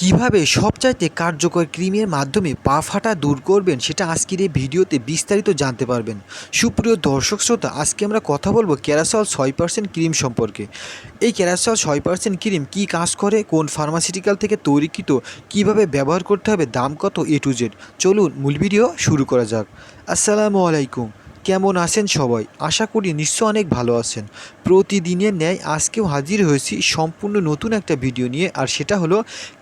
কীভাবে সবচাইতে কার্যকর ক্রিমের মাধ্যমে পা ফাটা দূর করবেন সেটা আজকের এই ভিডিওতে বিস্তারিত জানতে পারবেন। সুপ্রিয় দর্শক শ্রোতা, আজকে আমরা কথা বলব ক্যারাসল ছয় পার্সেন্ট ক্রিম সম্পর্কে। এই ক্যারাসল ছয় পার্সেন্ট ক্রিম কী কাজ করে, কোন ফার্মাসিউটিক্যাল থেকে তৈরিকৃত, কীভাবে ব্যবহার করতে হবে, দাম কত এ টু জেড? চলুন মূল ভিডিও শুরু করা যাক। আসসালামু আলাইকুম। কেমন আছেন সবাই? আশা করি নিশ্চয় অনেক ভালো আছেন। প্রতিদিনের ন্যায় আজকেও হাজির হয়েছি সম্পূর্ণ নতুন একটা ভিডিও নিয়ে, আর সেটা হলো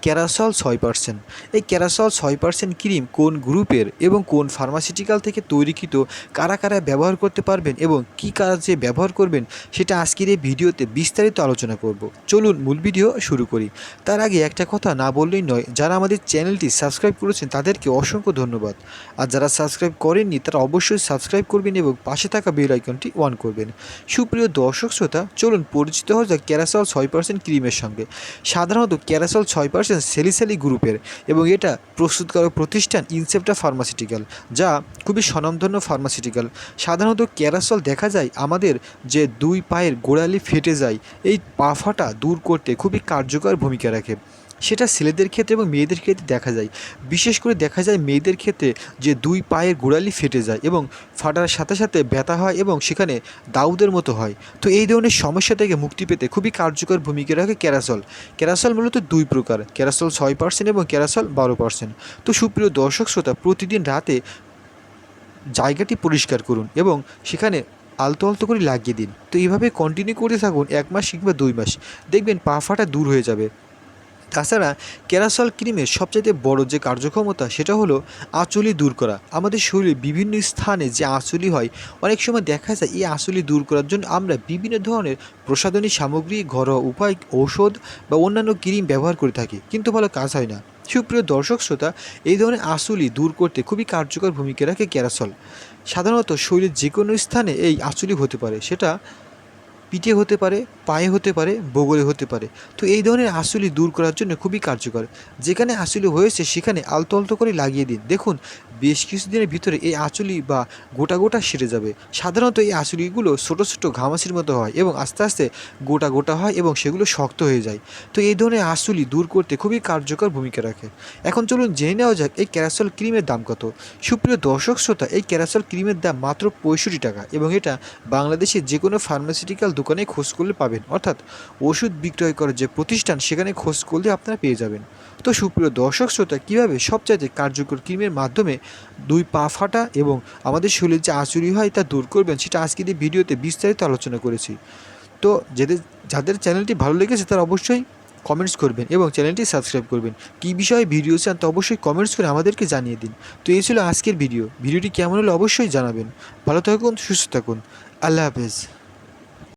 ক্যারাসল ছয় পার্সেন্ট। এই ক্যারাসল ছয় পার্সেন্ট ক্রিম কোন গ্রুপের এবং কোন ফার্মাসিউটিক্যাল থেকে তৈরিকৃত, কারা কারা ব্যবহার করতে পারবেন এবং কী কাজে ব্যবহার করবেন, সেটা আজকের এই ভিডিওতে বিস্তারিত আলোচনা করব। চলুন মূল ভিডিও শুরু করি। তার আগে একটা কথা না বললেই নয়, যারা আমাদের চ্যানেলটি সাবস্ক্রাইব করেছেন তাদেরকে অসংখ্য ধন্যবাদ। আর যারা সাবস্ক্রাইব করেননি তারা অবশ্যই সাবস্ক্রাইব করবেন এবং পাশে থাকা বেল আইকনটি অন করবেন। সুপ্রিয় দর্শক শ্রোতা, চলুন পরিচিত হওয়া যাক ক্যারাসল ছয় পার্সেন্ট ক্রিমের সঙ্গে। সাধারণত ক্যারাসল ছয় পার্সেন্ট সেলিসালি গ্রুপের এবং এটা প্রস্তুতকারক প্রতিষ্ঠান ইনসেপ্টা ফার্মাসিউটিক্যাল, যা খুবই স্বনামধন্য ফার্মাসিউটিক্যাল। সাধারণত ক্যারাসল দেখা যায় আমাদের যে দুই পায়ের গোড়ালি ফেটে যায়, এই পা ফাটা দূর করতে খুবই কার্যকর ভূমিকা রাখে। সেটা ছেলেদের ক্ষেত্রে এবং মেয়েদের ক্ষেত্রে দেখা যায়। বিশেষ করে দেখা যায় মেয়েদের ক্ষেত্রে যে দুই পায়ের গোড়ালি ফেটে যায় এবং ফাটার সাথে সাথে ব্যথা হয় এবং সেখানে দাউদের মতো হয়। তো এই ধরনের সমস্যা থেকে মুক্তি পেতে খুবই কার্যকর ভূমিকা রাখে ক্যারাসল। ক্যারাসল মূলত দুই প্রকার, ক্যারাসল ছয় পার্সেন্ট এবং ক্যারাসল বারো পার্সেন্ট তো সুপ্রিয় দর্শক শ্রোতা, প্রতিদিন রাতে জায়গাটি পরিষ্কার করুন এবং সেখানে আলতো আলতো করে লাগিয়ে দিন। তো এইভাবে কন্টিনিউ করতে থাকুন এক মাস কিংবা দুই মাস। দেখবেন পা ফাটা দূর হয়ে যাবে। তাছাড়া ক্যারাসল ক্রিমের সবচাইতে বড় যে কার্যক্ষমতা, সেটা হলো আঁচলি দূর করা। আমাদের শরীরে বিভিন্ন স্থানে যে আঁচলি হয়, অনেক সময় দেখা যায় এই আঁচলি দূর করার জন্য আমরা বিভিন্ন ধরনের প্রসাধনী সামগ্রী, ঘরোয়া উপায়, ঔষধ বা অন্যান্য ক্রিম ব্যবহার করে থাকি, কিন্তু ভালো কাজ হয় না। সুপ্রিয় দর্শক শ্রোতা, এই ধরনের আঁচলি দূর করতে খুবই কার্যকর ভূমিকা রাখে ক্যারাসল। সাধারণত শরীরের যে কোনো স্থানে এই আঁচলি হতে পারে, সেটা পিঠে হতে পারে পায়ে হতে পারে, বগলে হতে পারে। তো এই ধরনের আঁচুলি দূর করার জন্য খুবই কার্যকর। যেখানে আঁচুলি হয়েছে, সেখানে আলতো আলতো করে লাগিয়ে দিন। দেখুন, বেশ কিছুদিনের ভিতরে এই আঁচুলি বা গোটা গোটা সেরে যাবে। সাধারণত এই আঁচুলিগুলো ছোটো ছোটো ঘামাচির মতো হয় এবং আস্তে আস্তে গোটা গোটা হয় এবং সেগুলো শক্ত হয়ে যায়। তো এই ধরনের আঁচুলি দূর করতে খুবই কার্যকর ভূমিকা রাখে। এখন চলুন জেনে নেওয়া যাক, এই ক্যারাসল ক্রিমের দাম কত? সুপ্রিয় দর্শক শ্রোতা, এই ক্যারাসল ক্রিমের দাম মাত্র পঁয়ষট্টি টাকা এবং এটা বাংলাদেশের যে কোনো ফার্মাসিউটিক্যাল দোকানে খোঁজ করলে পাবেন। অর্থাৎ ওষুধ বিক্রয় করার যে প্রতিষ্ঠান, সেখানে খোঁজ করলে আপনারা পেয়ে যাবেন। তো সুপ্রিয় দর্শক, শ্রোতা, কীভাবে সবচাইতে কার্যকর ক্রিমের মাধ্যমে দুই পা ফাটা এবং আমাদের শরীরে যে আচুরি হয় তা দূর করবেন, সেটা আজকের এই ভিডিওতে বিস্তারিত আলোচনা করেছি। তো যাদের যাদের চ্যানেলটি ভালো লেগেছে, তারা অবশ্যই কমেন্টস করবেন এবং চ্যানেলটি সাবস্ক্রাইব করবেন। কী বিষয়ে ভিডিও চান তো অবশ্যই কমেন্টস করে আমাদেরকে জানিয়ে দিন। তো এই ছিল আজকের ভিডিও। ভিডিওটি কেমন হলো অবশ্যই জানাবেন। ভালো থাকুন, সুস্থ থাকুন। আল্লাহ হাফেজ।